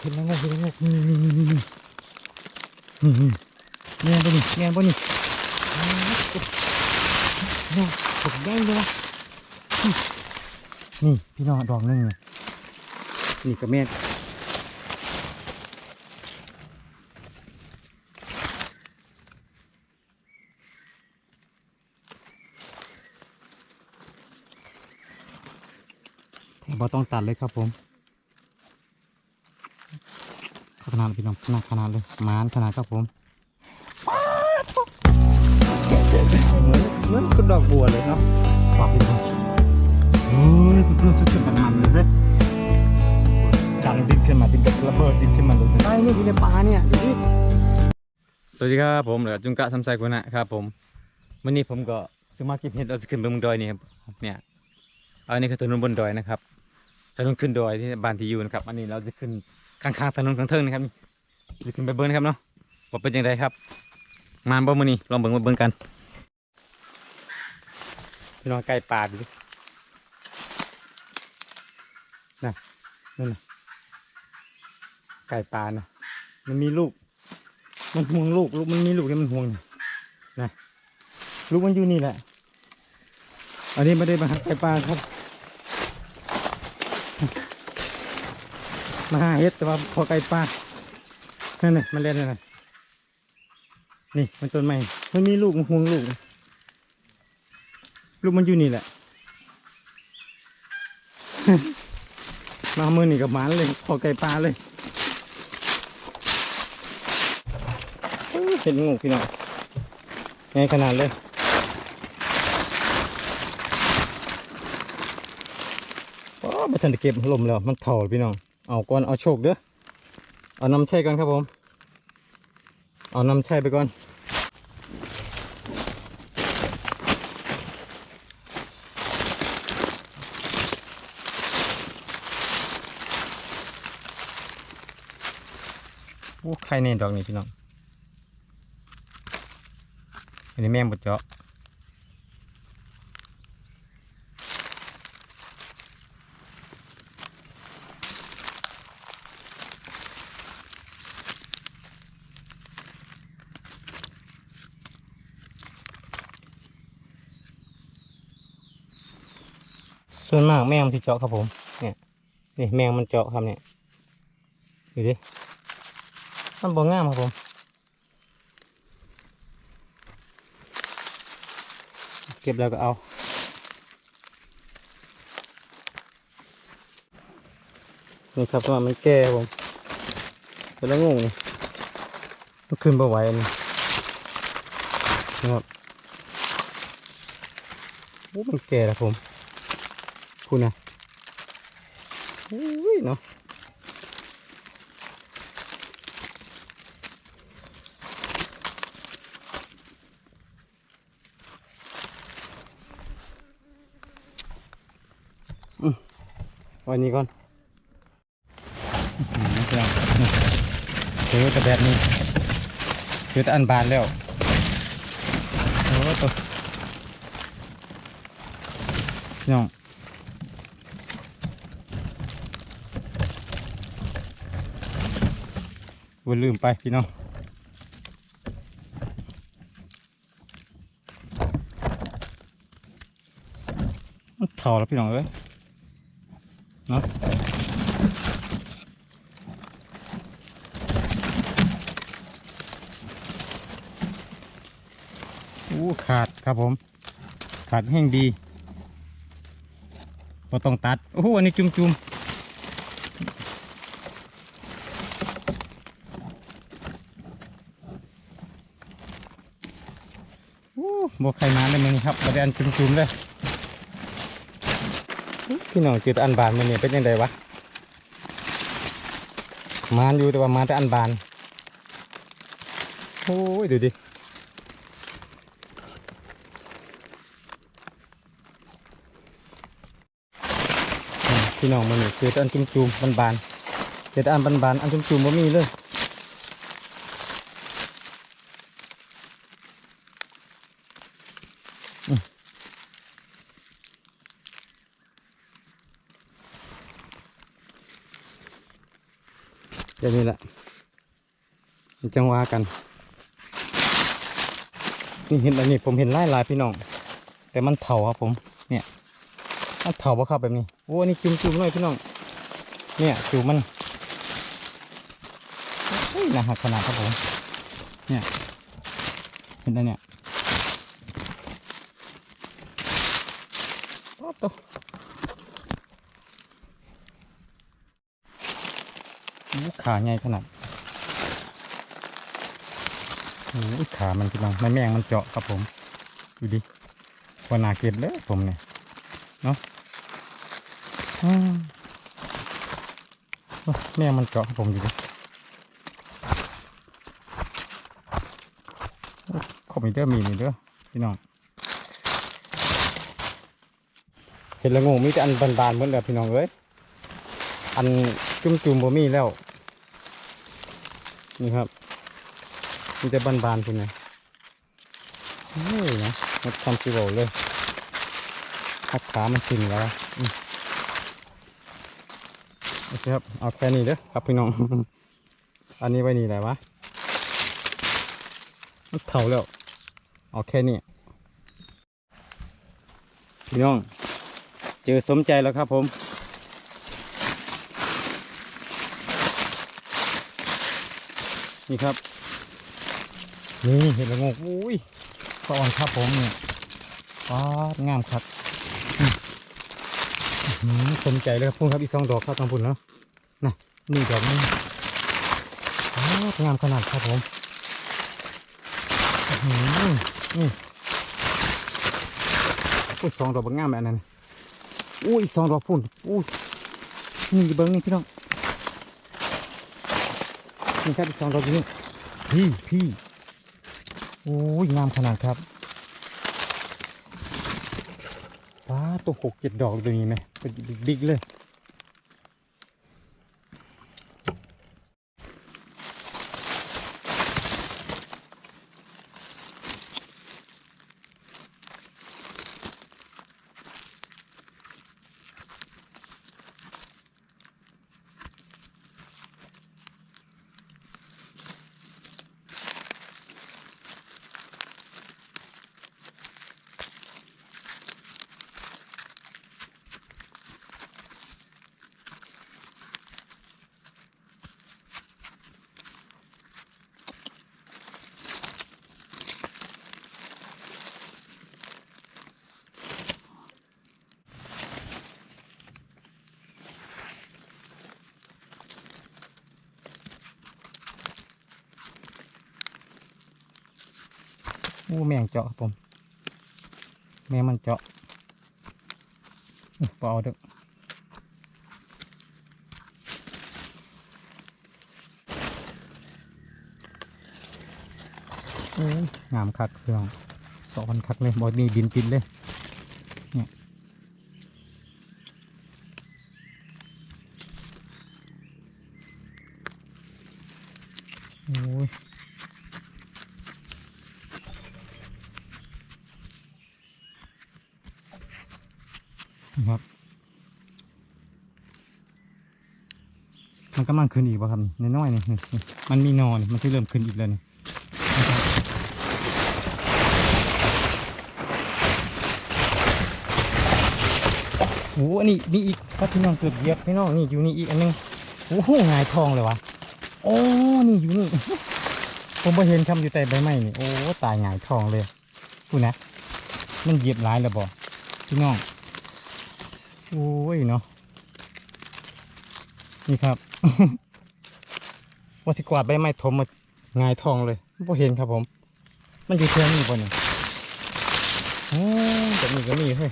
เห็นแล้วงงเห็นแล้วงงนี่นี่นี่นี่นี่นี่แง่ปะนี่แง่ปะนี่นี่ผมแดงเลยวะนี่พี่น้องดอกหนึงนี่นี่ก็แม่นบ่ต้องตัดเลยครับผม ขนาดพี่น้องขนาดขนาดเลยหมานขนาดครับผมเหมือนเหมือนคุณดอกบัวเลยเนาะปากพี่น้องเฮ้ยเพื่อนๆสุดๆมันมันเลยเว้ยดังดินขึ้นมาดินแบบระเบิดดินขึ้นมาเลยใช่นี่อยู่ในป่าเนี่ยดูดิสวัสดีครับผมเหลือจุงกะทำไซกุนะครับผมวันนี้ผมก็จะมาเก็บเห็ดเราจะขึ้นไปบนดอยนี่ครับเนี่ยอันนี้คือถนนบนดอยนะครับถนนขึ้นดอยที่บ้านที่อยู่นะครับ อันนี้เราจะขึ้น ข้างๆถนนข้างเทิงนะครับนี่ขึ้นไปเบิ้งนะครับเนาะว่าเป็นยังไงครับ มาบ่มือนี้ลองเบิ้งมาเบิ้งกันพี่น้องไก่ป่าดูน่ะนั่นนะไก่ป่านะมันมีลูก มันห่วงลูกลูกมันมีลูกเนี่ยมันห่วงนะลูกมันอยู่นี่แหละ อันนี้ไม่ได้มาหาไก่ป่าครับ มาหาเฮ็ดแต่ว่าพอไก่ป่านั่นน่ะมันเล่นนั่นน่ะนี่มันต้นไม้มันมีลูกมันห่วงลูก ลูกมันอยู่นี่แหละ มาเมื่อนี่กับหมานเลยพอไก่ป่าเลยเห็นงูพี่น้องไงขนาดเลยโอ้ไม่ทันได้เก็บลมแล้ว มันถ่าแล้วพี่น้อง เอาก่อนเอาโชคเด้อเอาน้ำแช่ก่อนครับผม เอาน้ำแช่ไปก่อนโอ้ใครเนี่ยดอกนี้พี่น้องอันนี้แม่งบดเจาะ ส่วนมากแมงมัน ที่เจาะครับผม เนี่ยนี่แมงมันเจาะครับเนี่ยดูดิมันบ่งามครับผมเก็บแล้วก็เอานี่ครับว่ามันแก่ผมเป็นแล้วงงนี่มันขึ้นบ่ไหวอันนี้นะครับโอ้มันแก่แล้วผม คุณนะอุ้ยเนาะอืมเอาอันนี้ก่อนอื้อหือจ้ะเจอแต่แบบนี้เจอแต่อันบานแล้วโอ้ตัวน้อง วันลืมไปพี่น้องมันเท่าแล้วพี่น้องเอ้ยเนาะอู้ขาดครับผม ขาดแห้งดีพอต้องตัด โอ้โหอันนี้จุ่มๆ โอ้ บวกไข่มาเลยมึงครับประเด็นจุ่มๆเลยพี่น้องจืดอันบานมันนี่เป็นยังไงวะมานอยู่แต่ว่ามาแต่อันบานโอ้ยดูดิพี่น้องมันนี่จืดอันจุ่มๆบานๆจืดอันบานๆอันจุ่มๆบ่มีเลย เดี๋ยวนี้แหละจังว่ากัน นี่เห็นอันนี้ผมเห็นไล่ลายพี่น้อง แต่มันเถาครับผม เนี่ย มันเถาปะครับแบบนี้ โอ้อันนี่จุ่มๆหน่อยพี่น้อง เนี่ยจุ่มมันน่าหักขนาดครับผม เนี่ย เห็นแล้วเนี่ยโอ้โตโอ้ ขาใหญ่ขนาดโอ้ยขามันพี่น้องไม่แมงมันเจาะครับผม ดูดิวนาเก็บเลยผมเนี่ยเนาะแมงมันเจาะครับผมดูดิโอ้ยขอบมีเด้อมีนี่เด้อพี่น้องเห็นและงูมีแต่อันบานๆเหมือนเดิมพี่น้องเอ้ยอันจุ่มๆบ่มีแล้ว นี่ครับมีแต่บานๆคุณนะเฮ้ยนะมดความสิเวาเลยหักขามันขึ้นแล้วโอเคครับ เอาแค่นี้เด้อครับพี่น้อง อันนี้ไว้นี่แหละวะมันเท่าแล้ว เอาแค่นี้ พี่น้อง เจอสมใจแล้วครับผม นี่ครับ นี่เห็ดละโงกอุ้ยสะอ่อนครับผมเนี่ยว้าวงามครับอืมอื้อหือสมใจเลยครับพุ่งครับอีกสองดอกครับทางพุ่นเนาะน่ะนี่ดอกนี้ว้าวงามขนาดครับผมอื้อหือนี่อุ้ยสองดอกบางงามแบบนั้นอุ้ยอีกสองดอกพุ่นอุ้ยนี่เบิ้งนี่พี่น้อง นี่ครับอีกสองดอกอยู่นี่พี่พี่โอ้ยงามขนาดครับว้าตัวหกเจ็ดดอกตัวนี้ไหมเป็นบิ๊กเลย โอ้แมงเจาะครับผม แมงมันเจาะอุ๊ยบ่เอาเด้อองามคักเครื่องสอนคักเลยบอนี่ดินจินเลยเนี่ยโอ้ย นะครับ มันกำลัง ขึ้นอีกป่ะครับนี่น้อยๆนี่มันมีนอนมันจะเริ่มขึ้นอีกแล้วนี่โอ้อันนี้มีอีกครับพี่น้องเกือบเหยียบพี่น้องนี่อยู่นี่อีกอันนึงโอ้โหงายทองเลยวะโอ้นี่อยู่นี่ผมไปเห็นคำอยู่แต่ใบไม้นี่โอ้ตายหงายทองเลยพูดนะ มันเหยียบหลายแล้วบ่พี่น้องโอ้ยเนาะนี่ครับ ว่าสิกวาดใบไม้ถมมางายทองเลยพ่เห็นครับผม มันอยู่เทียงนี่ป่ะนี่โอ้ยแต่มีก็มีเฮ้ย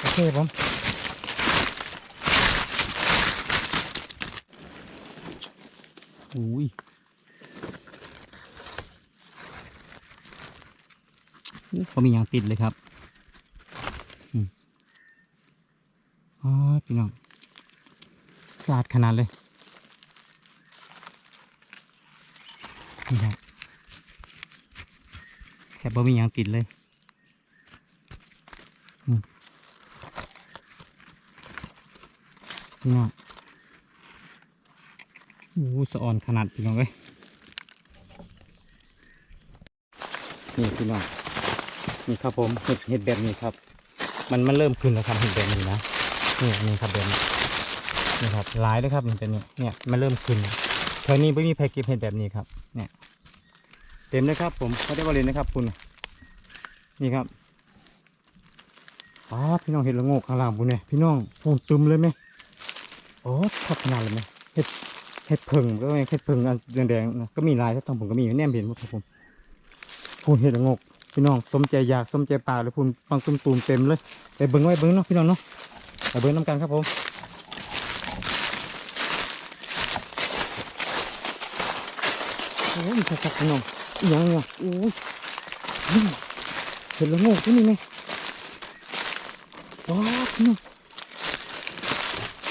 โอเคผมอุ้ยอู้เขามีอย่างติดเลยครับ อ๋อ พี่น้อง สะอาดขนาดเลยนี่ครับแค่บ่มีหยังติดเลยอืมพี่น้องโอ้สะออนขนาดพี่น้องเอ้ยนี่พี่น้องนี่ครับผมเห็ดเห็ดแบบนี้ครับ มันมันเริ่มขึ้นแล้วครับเห็ดแบบนี้นะนี่นี่ครับแบบนี้ นี่ครับหลายเลยครับมันเป็นนี่เนี่ยมันเริ่มขึ้นเธอนี้ไม่มีใครเก็บเห็ดแบบนี้ครับ เนี่ย เต็มเลยครับ ผมเขาได้บริเวณนะครับ คุณ นี่ครับอ๋อพี่น้องเห็ดละโงกข้างล่างบุญเนี่ยพี่น้องโอ้ตึมเลยไหมโอ้ทักขนาดเลยไหมเห็ดเห็ดเพิงก็ไม่เห็ดเพิงอันแดงๆนะก็มีลายถ้าทางผมก็มีแนมเห็นหมครับผมพูนเห็ดละโงกพี่น้องสมใจอยากสมใจป่าเลยพูนฟังตุ้มตูมๆเต็มเลยไปเบิ้งไว้เบิ้งเนาะพี่น้องเนาะไปเบิ้งน้ำกันครับผม โอ้ยคักๆพี่น้องอีหยังเนี่ยโอ้ยเห็ดละโงกที่นี่ไหมว้าพี่น้อง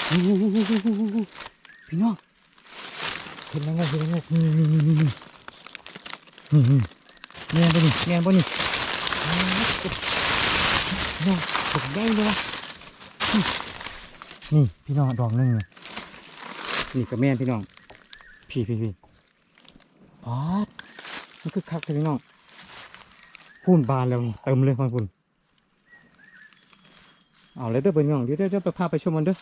โอ้โหพี่น้องเห็ดละโงกเห็ดละโงกนี่นี่นี่นี่นี่นี่แง่บ่นี่แง่บ่นี่น้องตกได้เลยนี่พี่น้องดอกหนึงนี่นี่กับแม่พี่น้องพี่พี่พี่ ปอดมันคือคักเลยพี่น้องพูนบานแล้วเต็มเลยฟังคุณเอาเลยเด้อเบิ้ลน้องเดี๋ยวเดี๋ยวไปพาไปชมมันเด้อ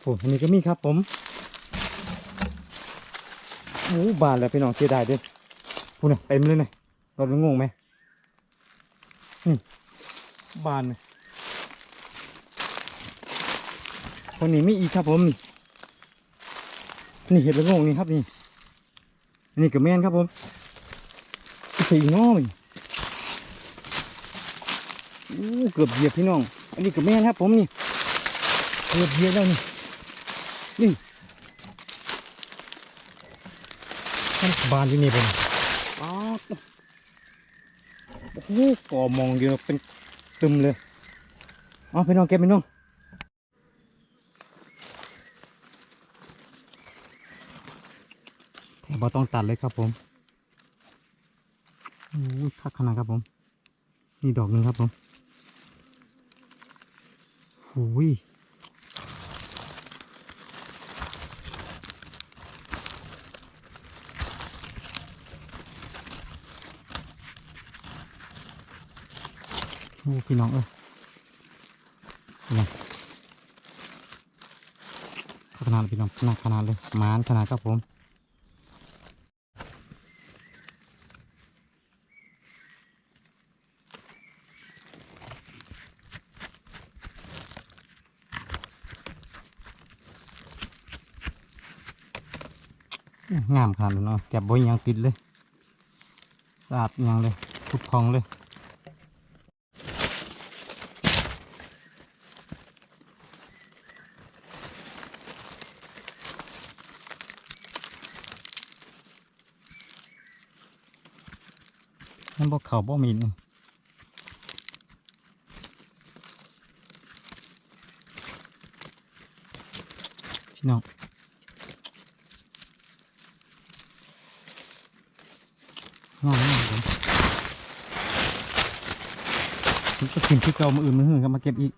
โอ้อันนี้ก็มีครับผมโอ้บานแล้วพี่น้องเสียดายเด้อพูน่ะเต็มเลยเนี่ยเราจะงงไหมนี่บานเลยคนนี้ไม่อีกครับผมนี่ เห็ดละโงงนี่ครับนี่นี่กับแม่นครับผมสีง้อมันโอ้เกือบเหยียบพี่น้อง อันนี้กับแม่นครับ ผมนี่เกือบเหยียบแล้วนี่นี่มันบานที่นี่เป็นอ้าวโอ้โหก่อมองอยู่เป็นตึมเลยเอาไปน้องเก็บไปน้องแถ บต้องตัดเลยครับผมโอ้ยคักขนาดครับผม นี่ดอกหนึ่งครับผมโอ้ยโอ้พี่น้องเอ้ยนี่ขนาดพี่น้องขนาดขนาดเลยมานขนาดครับผม งามขนาดเลยเนาะแก็บบ่ยังติดเลยสะอาดยังเลยทุกทองเลยนั่นบอกเขาบ่มีนี่พี่น้องามมากเลยผม ก็กินที่เก่ามาอื่นมาหื้อครับมาเก็บอีก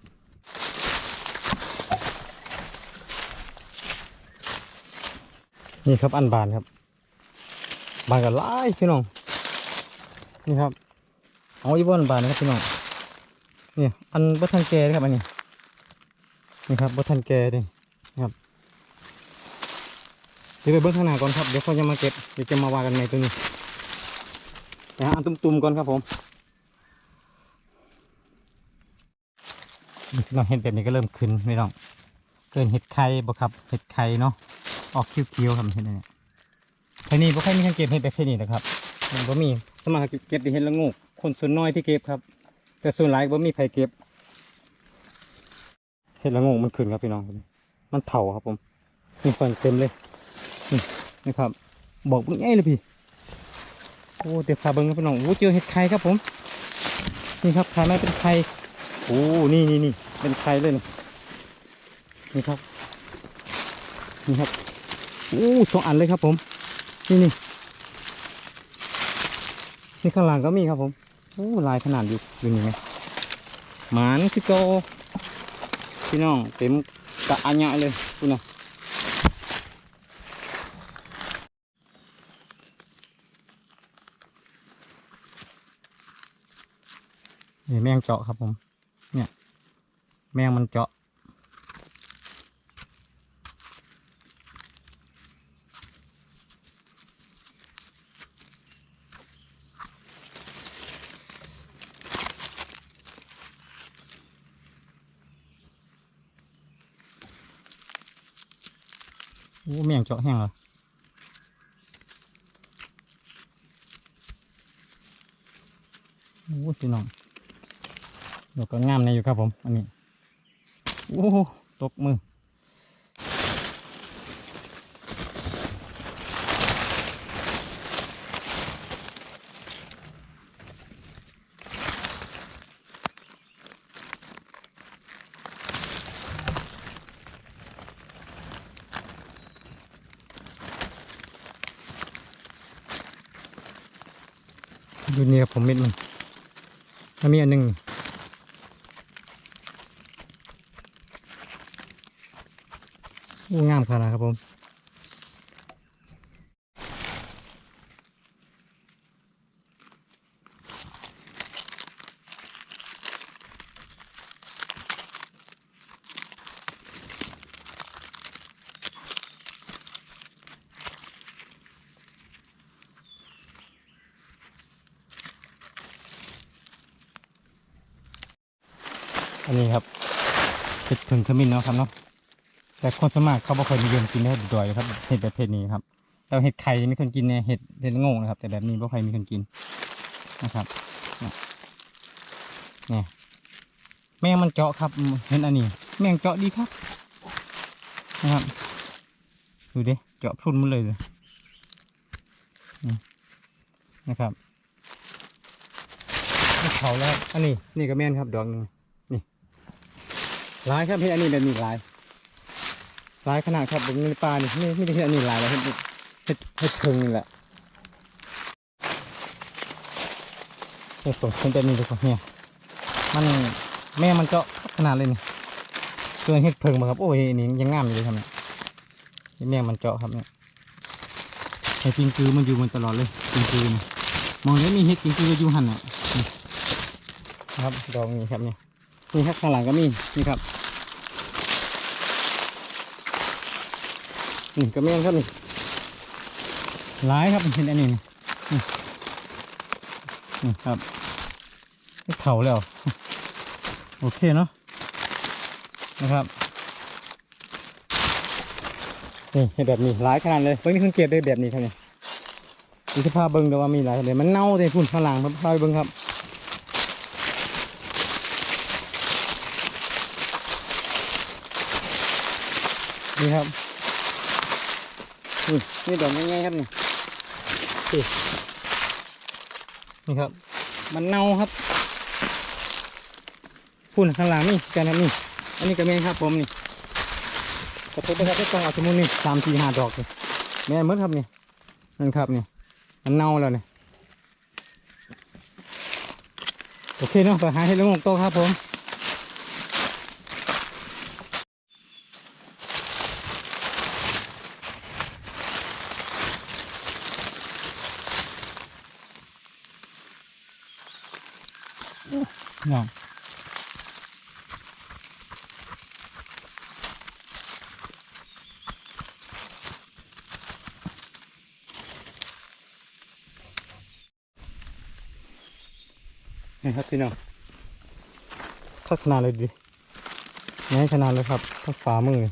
นี่ครับอันบานครับบานกันหลายพี่น้องนี่ครับเอาอีบอนบานนะครับพี่น้องนี่อันบัทันแกนะครับอันนี้นี่ครับบัทันแกดินครับเดี๋ยวไปเบิ้งข้างหน้าก่อนครับเดี๋ยวเขาจะมาเก็บเดี๋ยวจะมาวางกันในตรงนี้นะฮะอันตุ้มๆก่อนครับผม พี่น้องเห็ดแบบนี้ก็เริ่มขึ้นพี่น้องเกินเห็ดไข่บ่ครับเห็ดไข่เนาะออกเขียวๆครับเห็นนี้ไข่นี่บ่ค่อยมีทางเก็บเห็ดแบบไข่นี่นะครับมันบ่มีสมัครเก็บที่เห็นละงูคนส่วนน้อยที่เก็บครับ แต่ส่วนหลายบ่มีใครเก็บเห็นละงูมันขึ้นครับพี่น้อง มันเผาครับผมนี่ฟังเต็มเลยนี่นะครับ บอกเบิ่งง่ายเลยพี่โอ้เดี๋ยวพาเบิ่งครับพี่น้องโอ้เจอเห็ดไข่ครับผม นี่ครับไข่ไม้เป็นไข่โอ้นี่นี่นี่ เป็นใครเลยนี่ครับ นี่ครับอู้สองอันเลยครับผม นี่นี่นี่ข้างหลังก็มีครับผมอู้ลายขนาดอยู่อยู่นี่ไงหมานคือโตพี่น้องเต็มกะอันใหญ่เลยคุณนะนี่แมงเจาะครับผม แมงมันเจาะ โอ้แมงเจาะแห้งเหรอโอ้พี่น้องเดี๋ยวก็งามในอยู่ครับผม อันนี้ โอ้ตกมือดูเนี่ครับผมเม็ดมันแล้วมีอันหนึงนี่โอ้ งามขนาดครับผมอันนี้ครับเห็ดผึ่งขมิ้นเนาะครับเนาะ แต่คนสวนมากเขาบ่เคยนิยมกินเห็ดดอยครับเห็ดประเภทนี้ครับแต่เห็ดไข่มีคนกินเนี่ยเห็ดเห็ดโง่นะครับ แต่แบบนี้บ่เคยมีคนกินนะครับเนี่ยแมงมันเจาะครับเห็นอันนี้ แมงเจาะดีครับนะครับดูดิเจาะพรุนมันเลยเลยนะครับเขาแล้วอันนี้นี่ก็แม่นครับดอกหนึงนี่ลายครับเห็ดอันนี้แบบนี้หลาย ลายขนาดครับผมในป่านี่ไม่ไม่ได้เห็ดอันนี้หลายแล้วเห็ดเห็ดเห็ดเพิงนี่แหละเห็ดผมเป็นแบบนี้ทุกคนเนี่ยมันแม่มันเจาะขนาดเลยนี่ตัวเห็ดเพิงมาครับโอ้ยนี่ยังงามอยู่เลยครับเนี่ยแม่มันเจาะครับเนี่ยไอ้ปิงกือมันอยู่มันตลอดเลยปิงกือมองแล้วมีเห็ดปิงกืออยู่หันอะครับดอกนี้ครับเนี่ยนี่ครับข้างหลังก็มีนี่ครับ นี่ก็แม่นครับนี่หลายครับเห็นอันนี้นี่นี่ครับเข่าแล้ว โอเคเนาะนะครับนี่เห็นแบบนี้หลายขนาดเลยเพิ่งนี่เพิ่งเก็บได้แบบนี้ครับเนี่ดูสภาพเบิ้งแต่ว่ามีหลายเลยมันเน่าเลยพุ่นข้างหลังครับพาไปเบิ้งครับนี่ครับ นี่นี่ดอกง่ายๆครับนี่นี่นี่ครับ มันเน่าครับพุ่นข้างหลังนี่กันครับนี่อันนี้ก็แม่นครับผมนี่กระทบไปครับที่ต้องเอาสมุนนี่สามสี่ห้าดอกเลยแม่นเหมือนครับนี่นั่นครับนี่มันเน่าแล้วเนี่ยโอเคเนาะไปหาเห็ดละโงกโตครับผม น้องนี่ครับพี่น้องทักขนาดเลยดิง่ายขนาดเลยครับทักฝ่ามือนี่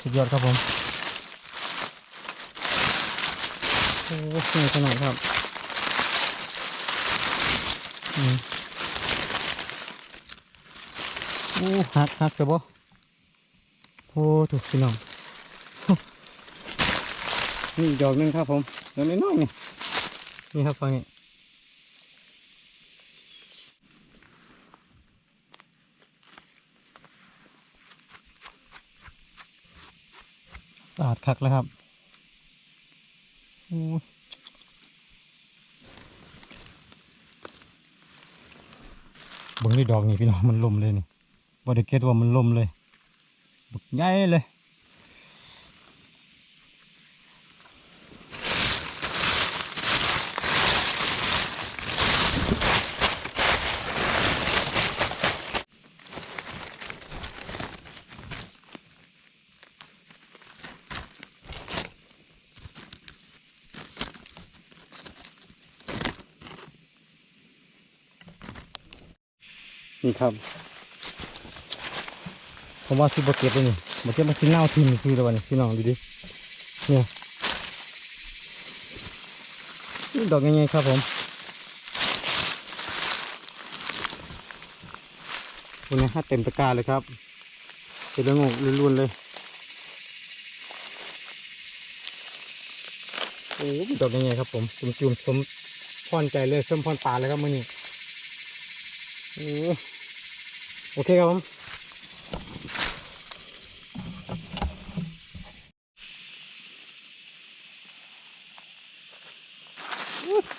สุดยอดครับผม โอ้โหเหนื่อยขนาดครับอืมโอ้หักหักจะบ่โอ้ถูกพี่น้องนี่ดอกหนึงครับผมดอกน้อยๆนี่นี่ครับฟังนี่สะอาดคักแล้วครับ เบิ่งด้ดอกนี่พี่น้องมันลมเลยนี่บริเกตว่ามันลมเลยบักใหญ่เลย นี่ครับผมว่าซื้อบเก็บเลยนี่บเก็บมันชิ้นเน่าทิ้งซื้อแล้ววันนี้พี่น้องดูดิเนี่ยนี่ดอกยังไงครับผมคุณนะฮะเต็มตะกร้าเลยครับเป็นเรื่องงกล้วนๆเลยโอ้ดอกยังไงครับผมจุ่มจุ่มๆสมพรใจเลยสมพรตาเลยครับมื่อนี้โอ้ โอเคครับผม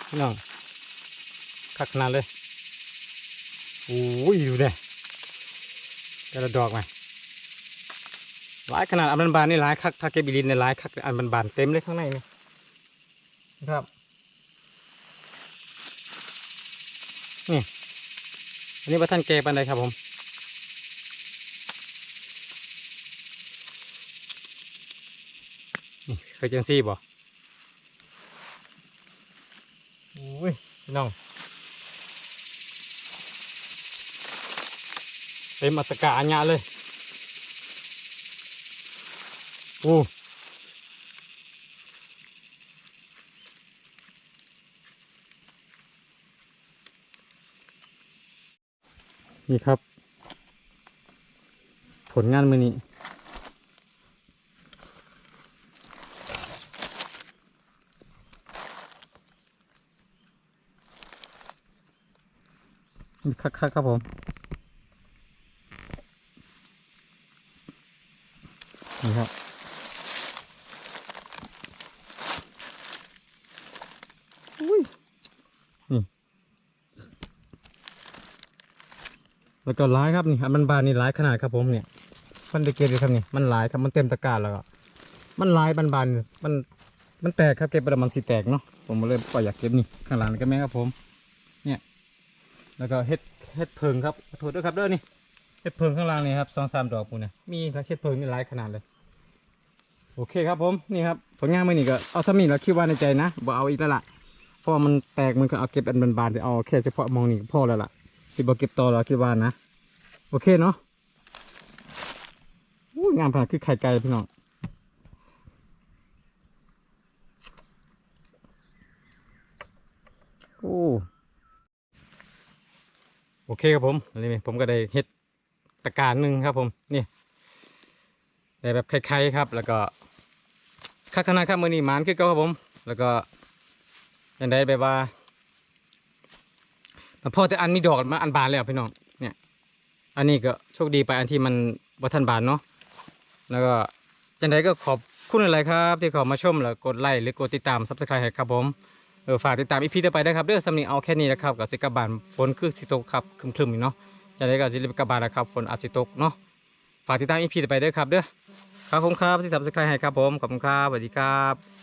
พี่น้องคักนาดเลยโอ้ยดูเด้กระดอกไหมหลายขนาดอันบันบานๆนี่หลายคักถ้าเก็บบิลินเนี่ยหลายคักอันบันบานๆเต็มเลยข้างในนี่ครับนี่อันนี้ว่าท่านเก็บอันใดครับผม นี่เคยจังซี่บ่โอ้ยพี่น้องเต็มอัตกาอัญญาเลยโอ้นี่ครับ ผลงานมือนี้ คักๆครับผม นี่ครับอุ้ยนี่แล้วก็ร้ายครับนี่อันมันบานนี่ร้ายขนาดครับผมเนี่ยมันได้เก็บเลยครับนี่มันลายครับมันเต็มตะกร้าแล้วก็มันลายบานๆนี่มันมันแตกครับเก็บไปแล้วมันสิแตกเนาะผมเลยปล่อยอยากเก็บนี่ข้างหลังก็แม่ครับผม แล้วก็เฮ็ดเฮ็ดเพิงครับขอโทษด้วยครับเด้อนี่เฮ็ดเพิงข้างล่างนี่ครับสองสามดอกปูเนี่ยมีครับเฮ็ดเพิงนี่หลายขนาดเลย โอเคครับผมนี่ครับผลงานมื่อนี่ก็เอาสมีแล้วคิดว่าในใจนะบ่เอาอีกแล้วล่ะเพราะมันแตกมันก็เอาเก็บอันบานๆแต่เอาแค่เฉพาะมองนี่พอแล้วล่ะสิบ่เก็บต่อแล้วคิดว่านะโอเคเนาะงามขนาดคือไข่ไก่พี่น้องโอ้ โอเคครับผมนนี้ผมก็ได้เฮ็ดตะการหนึ่งครับผมนี่ได้แบบไข่ๆครับ แล้วก็ข้าคณะครับมือนี้หมานคือเก่าครับผม แล้วก็ยังได้แบบว่าพอแต่อันมีดอกมาอันบานแล้วพี่น้องเนี่ย อันนี้ก็โชคดีไปอันที่มันบ่ทันบานเนาะแล้วก็จังไดก็ขอบคุณอะไรครับ ที่เขามาชมแล้วกดไลค์หรือกดติดตามซับสไครต์ให้ครับผม เออฝากติดตามอีพีต่อไปด้ครับเด้อสำนีเอาแค่นี้นะครับกับสิกบานฝนคือสิโตกครับคลึมๆอยู่เนาะจะได้กับสิกลับบานนะครับฝนอาจสิโตกเนาะฝากติดตามอีพีต่อไปด้วยครับเด้อครับผมครับที่สับสไครต์ให้ครับผมขอบคุณครับสวัสดีครับ